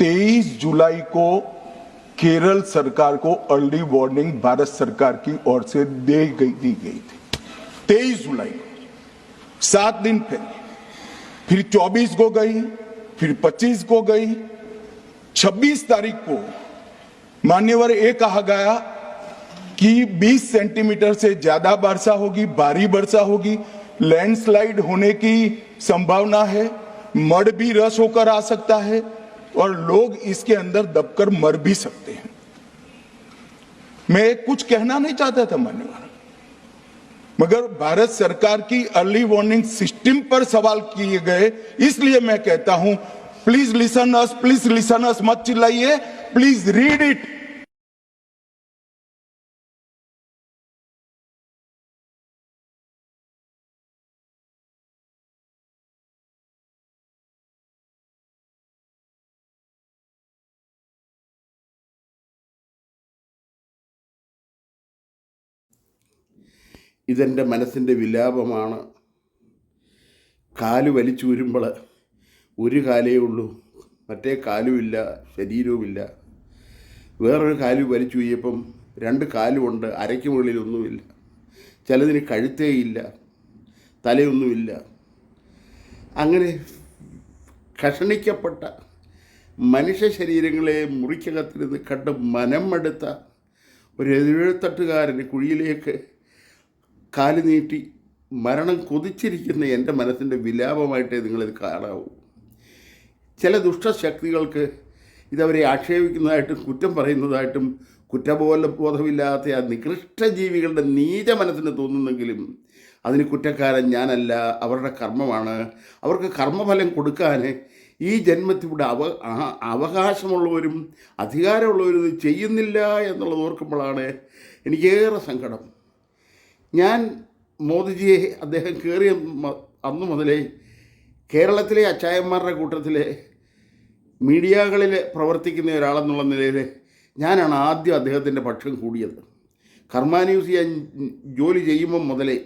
23 जुलाई को केरल सरकार को अर्ली वार्निंग भारत सरकार की ओर से दे गई, दी गई थी। 23 जुलाई को, सात दिन पहले, फिर 24 को गई, फिर 25 को गई 26 तारीख को मान्यवर ये कहा गया कि 20 सेंटीमीटर से ज़्यादा वर्षा होगी, भारी वर्षा होगी लैंडस्लाइड होने की संभावना है मड भी रस होकर आ सकता है और लोग इसके अंदर दबकर मर भी सकते हैं। मैं कुछ कहना नहीं चाहता था मान्यवर मगर भारत सरकार की अर्ली वार्निंग सिस्टम पर सवाल किए गए, इसलिए मैं कहता हूँ please listen us please listen us मत चिल्लाइए प्लीज़ रीड इट ഇതെന്റെ മനസ്സിന്റെ വിലാപമാണ്. കാൽ വലിച്ചൂരുമ്പോൾ ഒരു കാലേ ഉള്ളൂ. മറ്റേ കാലുമില്ല ശരീരവുമില്ല. വേറൊരു കാൽ വലിച്ചു വീയപ്പം രണ്ട് കാലുമുണ്ട് അരയ്ക്ക് മുകളിലൊന്നുമില്ല ചിലതിന് കഴുത്തേയില്ല തലയൊന്നുമില്ല. അങ്ങനെ കഷണിക്കപ്പെട്ട മനുഷ്യ ശരീരങ്ങളെ മുറിക്കകത്തിരുന്ന് കണ്ട് മനം മടുത്ത ഒരു എഴുത്തട്ടുകാരൻ കുഴിയിലേക്ക് കാൽ നീട്ടി മരണം കൊതിച്ചിരിക്കുന്ന എന്റെ മനസ്സിന്റെ വിലാപമായിട്ടേ നിങ്ങളിത് കാണാവൂ. ചില ദുഷ്ടശക്തികൾക്ക് ഇതവരെ ആക്ഷേപിക്കുന്നതായിട്ടും കുറ്റം പറയുന്നതായിട്ടും കുറ്റബോധ ബോധമില്ലാത്ത ആ നികൃഷ്ട ജീവികളുടെ നീച മനസ്സിന് തോന്നുന്നെങ്കിലും അതിന് കുറ്റക്കാരൻ ഞാനല്ല അവരുടെ കർമ്മമാണ്. അവർക്ക് കർമ്മഫലം കൊടുക്കാൻ ഈ ജന്മത്തിലൂടെ അവ അവകാശമുള്ളവരും അധികാരമുള്ളവരും ഇത് ചെയ്യുന്നില്ല എന്നുള്ളത് ഓർക്കുമ്പോഴാണ് എനിക്കേറെ സങ്കടം. ഞാൻ മോദിജിയെ അദ്ദേഹം കയറിയ അന്നു മുതലേ കേരളത്തിലെ അച്ചായന്മാരുടെ കൂട്ടത്തിലെ മീഡിയകളിൽ പ്രവർത്തിക്കുന്ന ഒരാളെന്നുള്ള നിലയിൽ ഞാനാണ് ആദ്യം അദ്ദേഹത്തിന്റെ പക്ഷം കൂടിയത്. കർമ്മ ന്യൂസ് ഞാൻ ജോലി ചെയ്യുമ്പം മുതലേ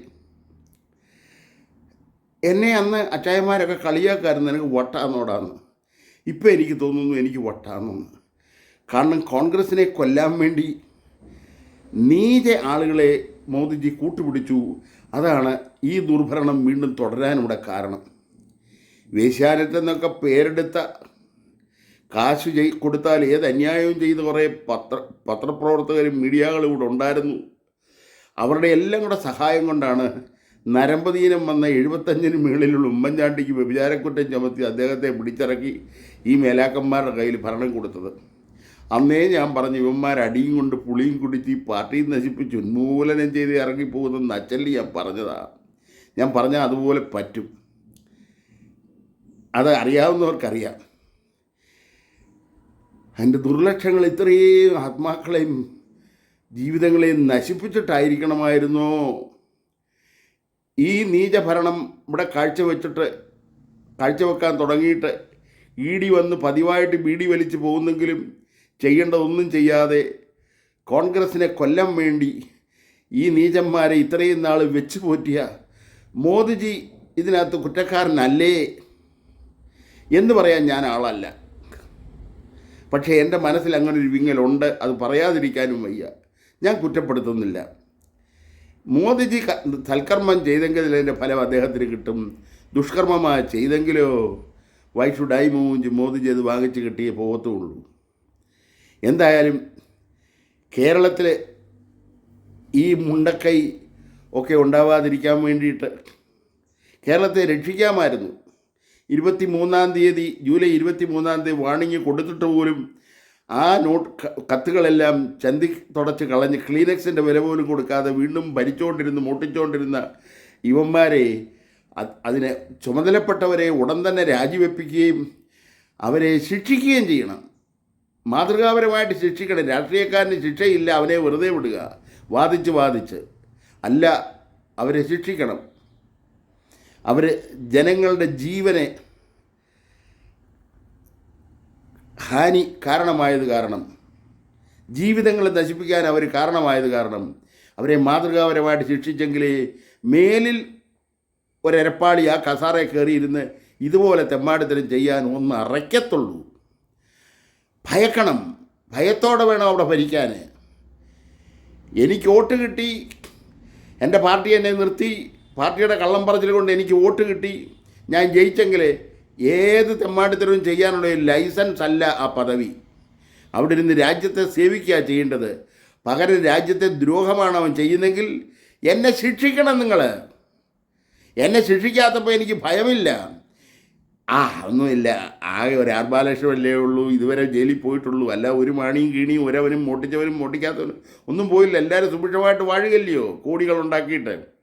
എന്നെ അന്ന് അച്ചായന്മാരൊക്കെ കളിയാക്കായിരുന്നു. എനിക്ക് വട്ടാന്നോടാന്ന്. ഇപ്പം എനിക്ക് തോന്നുന്നു എനിക്ക് വട്ടാണെന്ന്. കാരണം കോൺഗ്രസിനെ കൊല്ലാൻ വേണ്ടി നീച ആളുകളെ മോദിജി കൂട്ടുപിടിച്ചു. അതാണ് ഈ ദുർഭരണം വീണ്ടും തുടരാനുള്ള കാരണം. വേശ്യാനത്തെന്നൊക്കെ പേരെടുത്ത കാശ് ചെയ് കൊടുത്താൽ ഏത് അന്യായവും ചെയ്ത് കുറേ പത്ര പത്രപ്രവർത്തകരും മീഡിയകളും ഇവിടെ ഉണ്ടായിരുന്നു. അവരുടെ എല്ലാം കൂടെ സഹായം കൊണ്ടാണ് നരമ്പതീനം വന്ന എഴുപത്തഞ്ചിന് മുകളിലുള്ള ഉമ്മൻചാണ്ടിക്ക് വ്യഭിചാരക്കുറ്റം ചുമത്തി അദ്ദേഹത്തെ പിടിച്ചിറക്കി ഈ മേലാക്കന്മാരുടെ കയ്യിൽ ഭരണം കൊടുത്തത്. അന്നേ ഞാൻ പറഞ്ഞു ഇവന്മാർ അടിയും കൊണ്ട് പുളിയും കുടിച്ച് ഈ പാർട്ടി നശിപ്പിച്ച് ഉന്മൂലനം ചെയ്ത് ഇറങ്ങിപ്പോകുന്ന അച്ചല്ലി ഞാൻ പറഞ്ഞതാണ് ഞാൻ പറഞ്ഞാൽ അതുപോലെ പറ്റും. അത് അറിയാവുന്നവർക്കറിയാം. അതിന്റെ ദുർലക്ഷങ്ങൾ ഇത്രയും ആത്മാക്കളെയും ജീവിതങ്ങളെയും നശിപ്പിച്ചിട്ടായിരിക്കണമായിരുന്നോ? ഈ നീചഭരണം ഇവിടെ കാഴ്ചവെച്ചിട്ട് കാഴ്ചവെക്കാൻ തുടങ്ങിയിട്ട് ഇ ഡി വന്ന് പതിവായിട്ട് ബീഡി വലിച്ച് പോകുന്നെങ്കിലും ചെയ്യേണ്ടതൊന്നും ചെയ്യാതെ കോൺഗ്രസിനെ കൊല്ലാൻ വേണ്ടി ഈ നീചന്മാരെ ഇത്രയും നാൾ വെച്ച് പോറ്റിയ മോദിജി ഇതിനകത്ത് കുറ്റക്കാരനല്ലേ എന്ന് പറയാൻ ഞാൻ ആളല്ല. പക്ഷേ എന്റെ മനസ്സിൽ അങ്ങനെ ഒരു വിങ്ങലുണ്ട് അത് പറയാതിരിക്കാനും വയ്യ. ഞാൻ കുറ്റപ്പെടുത്തുന്നില്ല. മോദിജി തൽക്കർമ്മം ചെയ്തെങ്കിൽ അതിന്റെ ഫലം അദ്ദേഹത്തിന് കിട്ടും. ദുഷ്കർമ്മമായി ചെയ്തെങ്കിലോ വൈ ഷുഡ് ഐ മൂഞ്ച് മോദിജി അത് വാങ്ങിച്ച് കിട്ടിയേ പോകത്തുള്ളൂ എന്തായാലും കേരളത്തിലെ ഈ മുണ്ടക്കൈ ഒക്കെ ഉണ്ടാവാതിരിക്കാൻ വേണ്ടിയിട്ട് കേരളത്തെ രക്ഷിക്കാമായിരുന്നു. ഇരുപത്തി മൂന്നാം തീയതി ജൂലൈ ഇരുപത്തി മൂന്നാം തീയതി വാണിംഗ് കൊടുത്തിട്ട് പോലും ആ നോട്ട് കത്തുകളെല്ലാം ചന്തി തുടച്ച് കളഞ്ഞ് ക്ലീനക്സിന്റെ വില പോലും കൊടുക്കാതെ വീണ്ടും ഭരിച്ചുകൊണ്ടിരുന്ന് മോട്ടിച്ചുകൊണ്ടിരുന്ന ഇവന്മാരെ അത് അതിനെ ചുമതലപ്പെട്ടവരെ ഉടൻ തന്നെ രാജിവെപ്പിക്കുകയും അവരെ ശിക്ഷിക്കുകയും ചെയ്യണം. മാതൃകാപരമായിട്ട് ശിക്ഷിക്കണം. രാഷ്ട്രീയക്കാരന് ശിക്ഷയില്ല അവനെ വെറുതെ വിടുക. വാദിച്ച് വാദിച്ച്. അല്ല അവരെ ശിക്ഷിക്കണം. അവർ ജനങ്ങളുടെ ജീവനെ ഹാനി കാരണമായത് കാരണം ജീവിതങ്ങളെ നശിപ്പിക്കാൻ അവർ കാരണമായത് കാരണം അവരെ മാതൃകാപരമായിട്ട് ശിക്ഷിച്ചെങ്കിലേ മേലിൽ ഒരപ്പാളി ആ കസാറയെ കയറിയിരുന്ന് ഇതുപോലെ തെമ്മാടിത്തരം ചെയ്യാൻ ഒന്ന് അറയ്ക്കത്തുള്ളൂ. ഭയക്കണം. ഭയത്തോടെ വേണം അവിടെ ഭരിക്കാൻ. എനിക്ക് വോട്ട് കിട്ടി. എന്റെ പാർട്ടി എന്നെ നിർത്തി. പാർട്ടിയുടെ കള്ളം പറച്ചിൽ കൊണ്ട് എനിക്ക് വോട്ട് കിട്ടി. ഞാൻ ജയിച്ചെങ്കിൽ ഏത് തെമ്മാടിത്തരവും ചെയ്യാനുള്ള ലൈസൻസ് അല്ല ആ പദവി. അവിടെ ഇരുന്ന് രാജ്യത്തെ സേവിക്കുക ചെയ്യേണ്ടത്. പകരം രാജ്യത്തെ ദ്രോഹമാണ് അവൻ ചെയ്യുന്നെങ്കിൽ എന്നെ ശിക്ഷിക്കണം നിങ്ങൾ എന്നെ ശിക്ഷിക്കാത്തപ്പോൾ എനിക്ക് ഭയമില്ല. ആ ഒന്നുമില്ല ആകെ ഒരു ആർബാലക്ഷമല്ലേ ഉള്ളൂ. ഇതുവരെ ജയിലിൽ പോയിട്ടുള്ളൂ. അല്ല ഒരു മണിയും കീണിയും ഒരവനും മോട്ടിച്ചവനും മോട്ടിക്കാത്തവനും ഒന്നും പോയില്ല. എല്ലാവരും സുഭിക്ഷമായിട്ട് വാഴുകല്ലയോ കോടികൾ ഉണ്ടാക്കിയിട്ട്?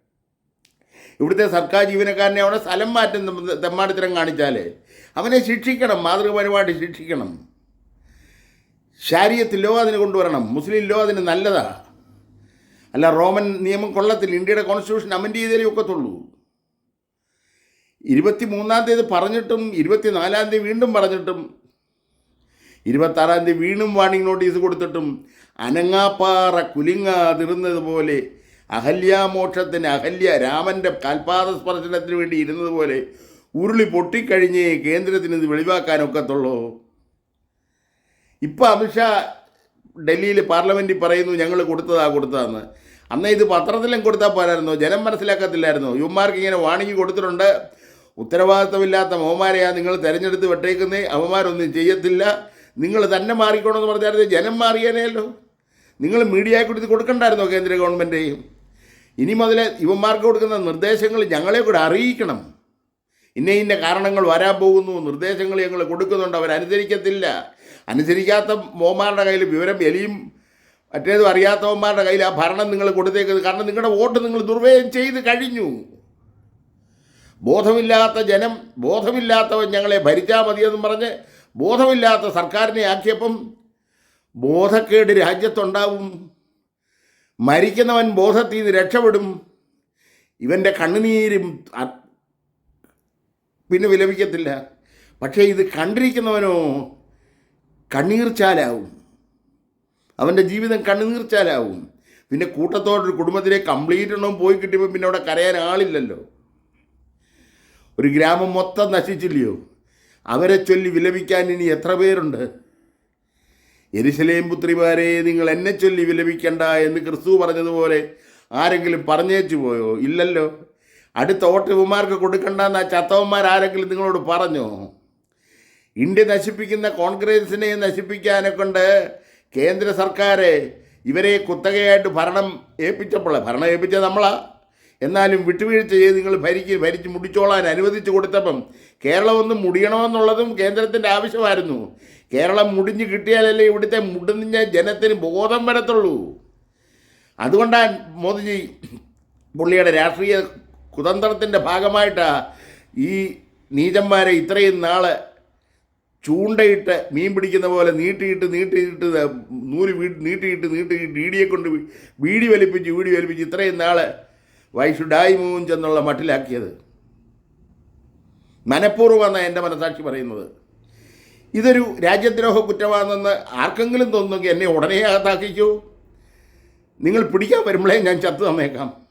ഇവിടുത്തെ സർക്കാർ ജീവനക്കാരനെ അവിടെ സ്ഥലം മാറ്റം തെമ്മ- തെമ്മാടിത്തരം കാണിച്ചാൽ അവനെ ശിക്ഷിക്കണം മാതൃകപരമായിട്ട് ശിക്ഷിക്കണം. ശാരീരത്തിൽ ലോ അതിന് കൊണ്ടുവരണം. മുസ്ലിം ലോ അതിന് നല്ലതാ. അല്ല റോമൻ നിയമം കൊള്ളത്തിൽ ഇന്ത്യയുടെ കോൺസ്റ്റിറ്റ്യൂഷൻ അമെൻഡ് ചെയ്തേ ഒക്കത്തുള്ളൂ. ഇരുപത്തി മൂന്നാം തീയതി പറഞ്ഞിട്ടും ഇരുപത്തിനാലാം തീയതി വീണ്ടും പറഞ്ഞിട്ടും ഇരുപത്താറാം തീയതി വീണ്ടും വാണിംഗ് നോട്ടീസ് കൊടുത്തിട്ടും അനങ്ങാപ്പാറ കുലിങ്ങ പോലെ അഹല്യാമോക്ഷത്തിന് അഹല്യ രാമന്റെ കാൽപാദ സ്പർശനത്തിന് വേണ്ടി ഇരുന്നതുപോലെ ഉരുളി പൊട്ടിക്കഴിഞ്ഞ് കേന്ദ്രത്തിന് ഇത് വെളിവാക്കാനൊക്കത്തുള്ളൂ. ഇപ്പോൾ അമിത്ഷാ ഡൽഹിയിൽ പാർലമെന്റിൽ പറയുന്നു ഞങ്ങൾ കൊടുത്തതാ കൊടുത്തതാന്ന്. അന്ന് ഇത് പത്രത്തിലും കൊടുത്താൽ പോരായിരുന്നു. ജനം മനസ്സിലാക്കത്തില്ലായിരുന്നു. യുവമാർക്ക് ഇങ്ങനെ വാണിംഗ് കൊടുത്തിട്ടുണ്ട്. ഉത്തരവാദിത്തമില്ലാത്ത മോമാരെയാ നിങ്ങൾ തിരഞ്ഞെടുത്ത് വിട്ടേക്കുന്നത് അവന്മാരൊന്നും ചെയ്യത്തില്ല. നിങ്ങൾ തന്നെ മാറിക്കണമെന്ന് പറഞ്ഞാൽ ജനം മാറിയേനെയല്ലോ. നിങ്ങൾ മീഡിയയെ കൊടുത്ത് കൊടുക്കണ്ടായിരുന്നോ കേന്ദ്ര ഗവൺമെന്റേയും ഇനി മുതൽ ഇവന്മാർക്ക് കൊടുക്കുന്ന നിർദ്ദേശങ്ങൾ ഞങ്ങളെ കൂടെ അറിയിക്കണം. ഇന്ന ഇന്ന കാരണങ്ങൾ വരാൻ പോകുന്നു നിർദ്ദേശങ്ങൾ ഞങ്ങൾ കൊടുക്കുന്നുണ്ട് അവരനുസരിക്കത്തില്ല. അനുസരിക്കാത്ത മോമാരുടെ കയ്യിൽ വിവരം എലിയും മറ്റേതും അറിയാത്തവന്മാരുടെ കയ്യിൽ ആ ഭരണം നിങ്ങൾ കൊടുത്തേക്കുന്നത് കാരണം നിങ്ങളുടെ വോട്ട് നിങ്ങൾ ദുർവ്യയം ചെയ്ത് കഴിഞ്ഞു. ബോധമില്ലാത്ത ജനം ബോധമില്ലാത്തവൻ ഞങ്ങളെ ഭരിച്ചാൽ മതിയെന്നും പറഞ്ഞ് ബോധമില്ലാത്ത സർക്കാരിനെ ആക്കിയപ്പം ബോധക്കേട് രാജ്യത്തുണ്ടാവും. മരിക്കുന്നവൻ ബോധത്തിൽ നിന്ന് രക്ഷപ്പെടും. ഇവന്റെ കണ്ണുനീരും പിന്നെ വിലപിക്കത്തില്ല. പക്ഷേ ഇത് കണ്ടിരിക്കുന്നവനോ കണ്ണീർച്ചാലാവും അവന്റെ ജീവിതം കണ്ണുനീർച്ചാലാവും പിന്നെ കൂട്ടത്തോടൊരു കുടുംബത്തിലെ കംപ്ലീറ്റ് എണ്ണം പോയി കിട്ടിയപ്പോൾ പിന്നെ അവിടെ കരയാൻ ആളില്ലല്ലോ. ഒരു ഗ്രാമം മൊത്തം നശിച്ചില്ലയോ? അവരെ ചൊല്ലി വിലപിക്കാൻ ഇനി എത്ര പേരുണ്ട്? എരിശലേം പുത്രിമാരെ നിങ്ങൾ എന്നെ ചൊല്ലി വിലപിക്കണ്ട എന്ന് ക്രിസ്തു പറഞ്ഞതുപോലെ ആരെങ്കിലും പറഞ്ഞേച്ചു പോയോ? ഇല്ലല്ലോ. അടുത്ത ഓട്ടവന്മാർക്ക് കൊടുക്കണ്ടെന്ന് ആ ചത്തവന്മാർ ആരെങ്കിലും നിങ്ങളോട് പറഞ്ഞോ? ഇന്ത്യ നശിപ്പിക്കുന്ന കോൺഗ്രസിനെ നശിപ്പിക്കാനെ കൊണ്ട് കേന്ദ്ര സർക്കാർ ഇവരെ കുത്തകയായിട്ട് ഭരണം ഏൽപ്പിച്ചപ്പോൾ ഭരണം ഏൽപ്പിച്ചത് നമ്മളാ? എന്നാലും വിട്ടുവീഴ്ച ചെയ്ത് നിങ്ങൾ ഭരിക്ക് ഭരിച്ച് മുടിച്ചോളാൻ അനുവദിച്ചു കൊടുത്തപ്പം കേരളം ഒന്ന് മുടിയണമെന്നുള്ളതും കേന്ദ്രത്തിന്റെ ആവശ്യമായിരുന്നു. കേരളം മുടിഞ്ഞ് കിട്ടിയാലല്ലേ ഇവിടുത്തെ മുടിഞ്ഞ ജനത്തിന് ബോധം വരത്തുള്ളൂ. അതുകൊണ്ടാണ് മോദിജി പുള്ളിയുടെ രാഷ്ട്രീയ കുതന്ത്രത്തിന്റെ ഭാഗമായിട്ടാണ് ഈ നീചന്മാരെ ഇത്രയും നാൾ ചൂണ്ടയിട്ട് മീൻ പിടിക്കുന്ന പോലെ നീട്ടിയിട്ട് നീട്ടിയിട്ട് നൂൽ വീ നീട്ടിയിട്ട് നീട്ടിയിട്ട് ഈടിയെ കൊണ്ട് വീടി വലിപ്പിച്ച് വീടി വലിപ്പിച്ച് ഇത്രയും നാൾ വൈ ഷുഡ് ഐ മൂഞ്ച് എന്നുള്ള മട്ടിലാക്കിയത്? മനഃപൂർവമാണ് എന്റെ മനസാക്ഷി പറയുന്നത്. ഇതൊരു രാജ്യദ്രോഹ കുറ്റമാണെന്ന് ആർക്കെങ്കിലും തോന്നുമെങ്കിൽ എന്നെ ഉടനെ അകത്താക്കിക്കൂ നിങ്ങൾ പിടിക്കാൻ വരുമ്പോഴേ ഞാൻ ചത്തു തന്നേക്കാം.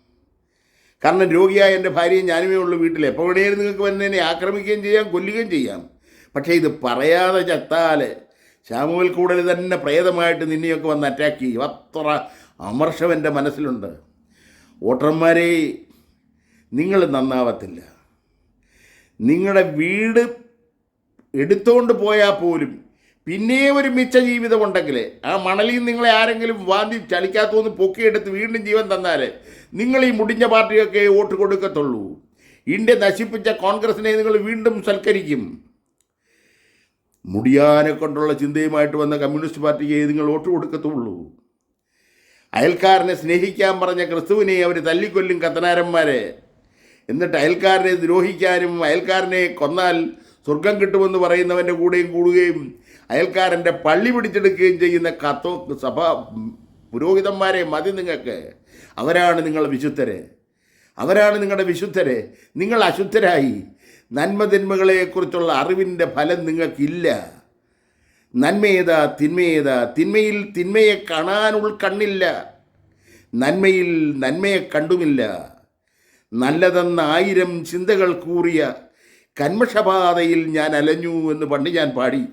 കാരണം രോഗിയായ എന്റെ ഭാര്യയും ഞാനുമേ ഉള്ളൂ വീട്ടിൽ. എപ്പോൾ വേണേലും നിങ്ങൾക്ക് വന്നതിനെ ആക്രമിക്കുകയും ചെയ്യാം കൊല്ലുകയും ചെയ്യാം. പക്ഷേ ഇത് പറയാതെ ചത്താൽ ശാമുവൽ കൂടൽ തന്നെ പ്രേതമായിട്ട് നിന്നെയൊക്കെ വന്ന് അറ്റാക്ക് ചെയ്യും. അത്ര അമർഷം എന്റെ മനസ്സിലുണ്ട്. വോട്ടർമാരെ നിങ്ങൾ നന്നാവത്തില്ല. നിങ്ങളുടെ വീട് എടുത്തുകൊണ്ട് പോയാൽ പോലും പിന്നെ ഒരു മിച്ച ജീവിതം ഉണ്ടെങ്കിൽ ആ മണലിൽ നിങ്ങളെ ആരെങ്കിലും വാന്തി ചളിക്കാത്തൂന്ന് പൊക്കിയെടുത്ത് വീണ്ടും ജീവൻ തന്നാൽ നിങ്ങൾ ഈ മുടിഞ്ഞ പാർട്ടിയൊക്കെ വോട്ട് കൊടുക്കത്തുള്ളൂ. ഇന്ത്യ നശിപ്പിച്ച കോൺഗ്രസിനെ നിങ്ങൾ വീണ്ടും സൽക്കരിക്കും. മുടിയാനെ കൊണ്ടുള്ള ചിന്തയുമായിട്ട് വന്ന കമ്മ്യൂണിസ്റ്റ് പാർട്ടിക്ക് നിങ്ങൾ വോട്ട് കൊടുക്കത്തുള്ളൂ. അയൽക്കാരനെ സ്നേഹിക്കാൻ പറഞ്ഞ ക്രിസ്തുവിനെ അവർ തല്ലിക്കൊല്ലും കത്തനാരന്മാരെ എന്നിട്ട് അയൽക്കാരനെ ദ്രോഹിക്കാനും അയൽക്കാരനെ കൊന്നാൽ സ്വർഗം കിട്ടുമെന്ന് പറയുന്നവന്റെ കൂടെയും കൂടുകയും അയൽക്കാരന്റെ പള്ളി പിടിച്ചെടുക്കുകയും ചെയ്യുന്ന കത്തോ സഭ പുരോഹിതന്മാരെ മതി നിങ്ങൾക്ക്. അവരാണ് നിങ്ങൾ വിശുദ്ധരെ. അവരാണ് നിങ്ങളുടെ വിശുദ്ധരെ. നിങ്ങൾ അശുദ്ധരായി. നന്മതിന്മകളെക്കുറിച്ചുള്ള അറിവിന്റെ ഫലം നിങ്ങൾക്കില്ല. നന്മയേതാ തിന്മയേതാ? തിന്മയിൽ തിന്മയെ കാണാൻ ഉൾക്കണ്ണില്ല നന്മയിൽ നന്മയെ കണ്ടുമില്ല. നല്ലതെന്ന ആയിരം ചിന്തകൾ കൂറിയ കന്മഷപാതയിൽ ഞാൻ അലഞ്ഞു എന്ന് പണ്ട് ഞാൻ പാടി.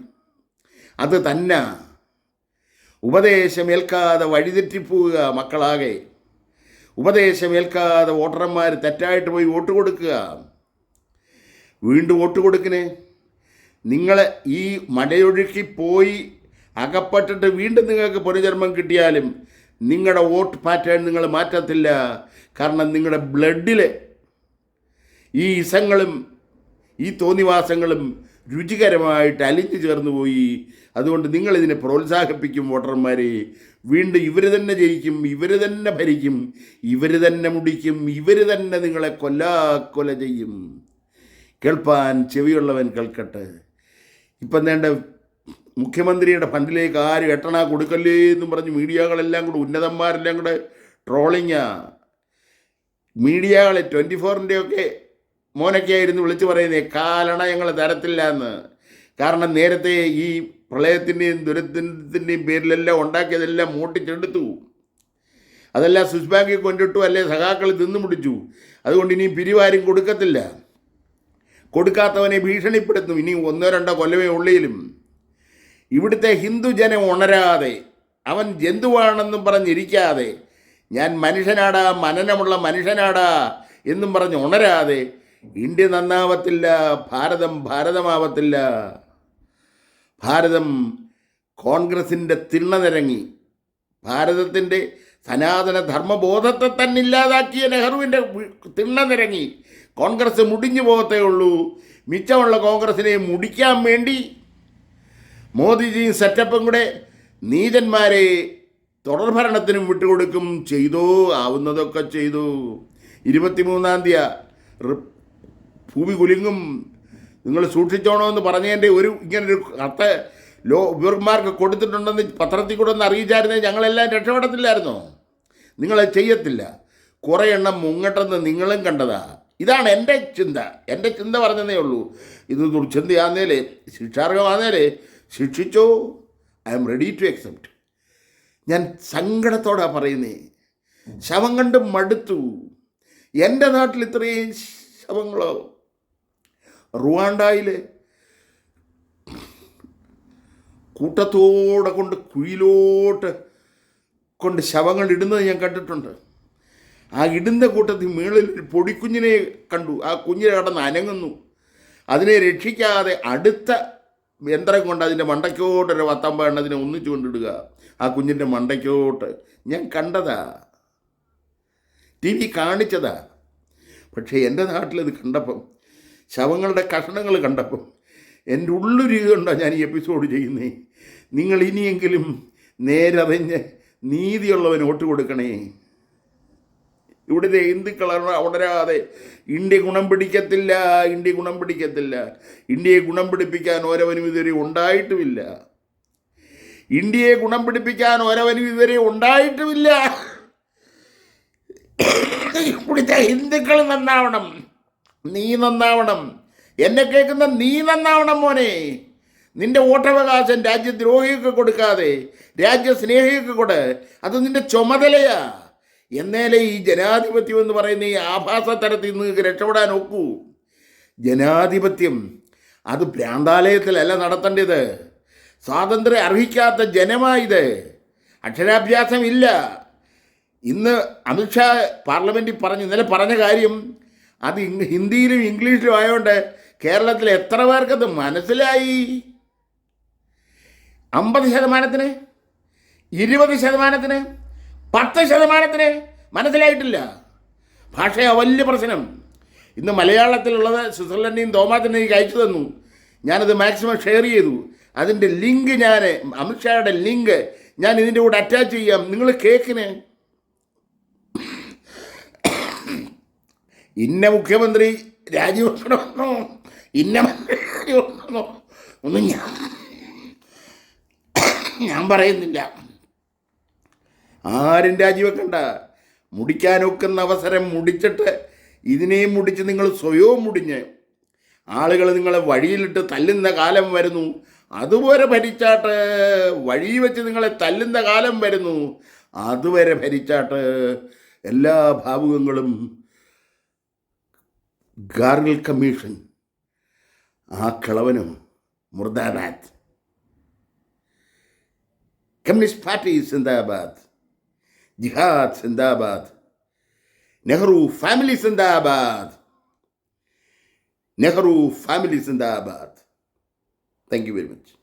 അത് തന്നെ ഉപദേശമേൽക്കാതെ വഴിതെറ്റിപ്പോവുക മക്കളാകെ. ഉപദേശമേൽക്കാതെ വോട്ടർമാർ തെറ്റായിട്ട് പോയി വോട്ട് കൊടുക്കുക. വീണ്ടും വോട്ട് കൊടുക്കിനെ നിങ്ങൾ ഈ മടയൊഴുക്കി പോയി അകപ്പെട്ടിട്ട് വീണ്ടും നിങ്ങൾക്ക് പുനർജന്മം കിട്ടിയാലും നിങ്ങളുടെ വോട്ട് പാറ്റേൺ നിങ്ങൾ മാറ്റത്തില്ല. കാരണം നിങ്ങളുടെ ബ്ലഡിൽ ഈ ഇസങ്ങളും ഈ തോന്നിവാസങ്ങളും രുചികരമായിട്ട് അലിഞ്ഞു ചേർന്നു പോയി. അതുകൊണ്ട് നിങ്ങളിതിനെ പ്രോത്സാഹിപ്പിക്കും വോട്ടർമാരെ. വീണ്ടും ഇവർ തന്നെ ജയിക്കും ഇവർ തന്നെ ഭരിക്കും ഇവർ തന്നെ മുടിക്കും ഇവർ തന്നെ നിങ്ങളെ കൊല്ലാക്കൊല ചെയ്യും. കേൾപ്പാൻ ചെവിയുള്ളവൻ കേൾക്കട്ടെ. ഇപ്പം വേണ്ട മുഖ്യമന്ത്രിയുടെ ഫണ്ടിലേക്ക് ആരും എട്ടണ കൊടുക്കല്ലേ എന്നും പറഞ്ഞ് മീഡിയകളെല്ലാം കൂടെ ഉന്നതന്മാരെല്ലാം കൂടെ ട്രോളിങ്ങാ. മീഡിയകളെ ട്വന്റി ഫോറിന്റെയൊക്കെ ഒക്കെ മോനൊക്കെയായിരുന്നു വിളിച്ചു പറയുന്നത് കാലണ ഞങ്ങൾ തരത്തില്ല എന്ന് കാരണം നേരത്തെ ഈ പ്രളയത്തിന്റെയും ദുരന്തത്തിന്റെയും പേരിലെല്ലാം ഉണ്ടാക്കിയതെല്ലാം മൂട്ടിച്ചെടുത്തു. അതെല്ലാം സ്വിസ് ബാങ്കിൽ കൊണ്ടിട്ടു അല്ലെ സഖാക്കൾ തിന്നു മുടിച്ചു അതുകൊണ്ട് ഇനിയും പിരിവാരും കൊടുക്കത്തില്ല. കൊടുക്കാത്തവനെ ഭീഷണിപ്പെടുത്തും. ഇനി ഒന്നോ രണ്ടോ കൊല്ലമേ ഉള്ളിലും. ഇവിടുത്തെ ഹിന്ദുജനം ഉണരാതെ അവൻ ജന്തുവാണെന്നും പറഞ്ഞിരിക്കാതെ ഞാൻ മനുഷ്യനാടാ മനനമുള്ള മനുഷ്യനാടാ എന്നും പറഞ്ഞ് ഉണരാതെ ഇന്ത്യ നന്നാവത്തില്ല ഭാരതം ഭാരതമാവത്തില്ല. ഭാരതം കോൺഗ്രസിന്റെ തിണ്ണതിരങ്ങി ഭാരതത്തിന്റെ സനാതന ധർമ്മബോധത്തെ തന്നെ ഇല്ലാതാക്കിയ നെഹ്റുവിന്റെ തിണ്ണനിരങ്ങി കോൺഗ്രസ് മുടിഞ്ഞു പോകത്തേ ഉള്ളൂ. മിച്ചമുള്ള കോൺഗ്രസിനെ മുടിക്കാൻ വേണ്ടി മോദിജിയും സെറ്റപ്പും കൂടെ നീതന്മാരെ തുടർഭരണത്തിനും വിട്ടുകൊടുക്കും ചെയ്തോ ആവുന്നതൊക്കെ ചെയ്തു. ഇരുപത്തിമൂന്നാം തീയതി ഭൂമി കുലുങ്ങും. നിങ്ങൾ സൂക്ഷിച്ചോണോ എന്ന് പറഞ്ഞതിന്റെ ഒരു ഇങ്ങനൊരു കത്ത് ലോ ഇവർമാർക്ക് കൊടുത്തിട്ടുണ്ടെന്ന് പത്രത്തിൽ കൂടെ ഒന്ന് അറിയിച്ചായിരുന്നെങ്കിൽ ഞങ്ങളെല്ലാം രക്ഷപ്പെടത്തില്ലായിരുന്നോ? നിങ്ങളത് ചെയ്യത്തില്ല. കുറേ എണ്ണം മുങ്ങട്ടെന്ന് നിങ്ങളും കണ്ടതാ. ഇതാണ് എന്റെ ചിന്ത. എന്റെ ചിന്ത പറഞ്ഞതേ ഉള്ളൂ. ഇത് ദുർചിന്തയാന്നേലേ ശിക്ഷാർഹമാന്നേലേ ശിക്ഷിച്ചോ? I am ready to accept. ഞാൻ സങ്കടത്തോടാണ് പറയുന്നേ. ശവം കണ്ട് മടുത്തു. എന്റെ നാട്ടിൽ ഇത്രയും ശവങ്ങളോ? റുവാണ്ടായിൽ കൂട്ടത്തോടെ കൊണ്ട് കുഴിയിലോട്ട് കൊണ്ട് ശവങ്ങൾ ഇടുന്നത് ഞാൻ കണ്ടിട്ടുണ്ട്. ആ ഇടുന്ന കൂട്ടത്തിൽ മേളിൽ ഒരു പൊടിക്കുഞ്ഞിനെ കണ്ടു. ആ കുഞ്ഞിനെ കടന്ന് അനങ്ങുന്നു. അതിനെ രക്ഷിക്കാതെ അടുത്ത യന്ത്രം കൊണ്ട് അതിന്റെ മണ്ടയ്ക്കോട്ടൊരു വത്തമ്പ എണ്ണതിനെ ഒന്നിച്ചു കൊണ്ടിടുക. ആ കുഞ്ഞിന്റെ മണ്ടയ്ക്കോട്ട്. ഞാൻ കണ്ടതാ. ടി വി കാണിച്ചതാ. പക്ഷേ എന്റെ നാട്ടിലത് കണ്ടപ്പം ശവങ്ങളുടെ കഷണങ്ങൾ കണ്ടപ്പം എന്റെ ഉള്ളൊരു ഇതുകൊണ്ടാണ് ഞാൻ ഈ എപ്പിസോഡ് ചെയ്യുന്നത് നിങ്ങൾ ഇനിയെങ്കിലും നേരറിഞ്ഞ് നീതിയുള്ളവന് വോട്ട് കൊടുക്കണേ. ഇവിടുത്തെ ഹിന്ദുക്കൾ ഉണരാതെ ഇന്ത്യ ഗുണം പിടിക്കത്തില്ല ഇന്ത്യ ഗുണം പിടിക്കത്തില്ല. ഇന്ത്യയെ ഗുണം പിടിപ്പിക്കാൻ ഓരവനും ഇതുവരെ ഉണ്ടായിട്ടുമില്ല. ഇന്ത്യയെ ഗുണം പിടിപ്പിക്കാൻ ഓരവനും ഇതുവരെ ഉണ്ടായിട്ടുമില്ല. ഇവിടുത്തെ ഹിന്ദുക്കൾ നന്നാവണം നീ നന്നാവണം. എന്നെ കേൾക്കുന്ന നീ നന്നാവണം മോനെ. നിന്റെ വോട്ടവകാശം രാജ്യദ്രോഹികൾക്ക് കൊടുക്കാതെ രാജ്യസ്നേഹികൾക്ക് കൊടു. അത് നിന്റെ ചുമതലയാ. എന്നേലേ ഈ ജനാധിപത്യം എന്ന് പറയുന്ന ഈ ആഭാസ തരത്തിൽ നിങ്ങൾക്ക് രക്ഷപ്പെടാൻ ഒക്കൂ. ജനാധിപത്യം അത് ഭ്രാന്താലയത്തിലല്ല നടത്തേണ്ടത്. സ്വാതന്ത്ര്യം അർഹിക്കാത്ത ജനമായത്. അക്ഷരാഭ്യാസം ഇല്ല. ഇന്ന് അമിത്ഷാ പാർലമെന്റിൽ പറഞ്ഞു ഇന്നലെ പറഞ്ഞ കാര്യം അത് ഹിന്ദിയിലും ഇംഗ്ലീഷിലും ആയതുകൊണ്ട് കേരളത്തിൽ എത്ര പേർക്കത് മനസ്സിലായി? അമ്പത് ശതമാനത്തിന്? ഇരുപത് ശതമാനത്തിന്? പത്ത് ശതമാനത്തിന് മനസ്സിലായിട്ടില്ല. ഭാഷയാ വലിയ പ്രശ്നം. ഇന്ന് മലയാളത്തിലുള്ളത് സ്വിറ്റ്സർലൻഡിനെയും തോമാത്തിനെ എനിക്ക് അയച്ചു തന്നു. ഞാനത് മാക്സിമം ഷെയർ ചെയ്തു. അതിന്റെ ലിങ്ക് ഞാൻ അമിത്ഷായുടെ ലിങ്ക് ഞാൻ ഇതിന്റെ കൂടെ അറ്റാച്ച് ചെയ്യാം. നിങ്ങൾ കേക്കിന്. ഇന്ന മുഖ്യമന്ത്രി രാജിവെക്കണമെന്നോ ഇന്ന മന്ത്രി ഒന്നും ഞാൻ ഞാൻ പറയുന്നില്ല. ആരും രാജിവെക്കണ്ട. മുടിക്കാനൊക്കുന്ന അവസരം മുടിച്ചിട്ട് ഇതിനെയും മുടിച്ച് നിങ്ങൾ സ്വയവും മുടിഞ്ഞ് ആളുകൾ നിങ്ങളെ വഴിയിലിട്ട് തല്ലുന്ന കാലം വരുന്നു. അതുവരെ ഭരിച്ചാട്ട് വഴി വെച്ച് നിങ്ങളെ തല്ലുന്ന കാലം വരുന്നു. അതുവരെ ഭരിച്ചാട്ട് എല്ലാ ഭാവുകങ്ങളും ഗാർഗിൽ കമ്മീഷൻ ആ കിളവനും മുർദാബാദ് കമ്മ്യൂണിസ്റ്റ് പാർട്ടി സിന്ദാബാദ്. ജിഹാദ് സിന്ദാബാദ് നെഹ്റു ഫാമിലി സിന്ദാബാദ് നെഹ്റു ഫാമിലി സിന്ദാബാദ് താങ്ക് യു വെരി മച്ച്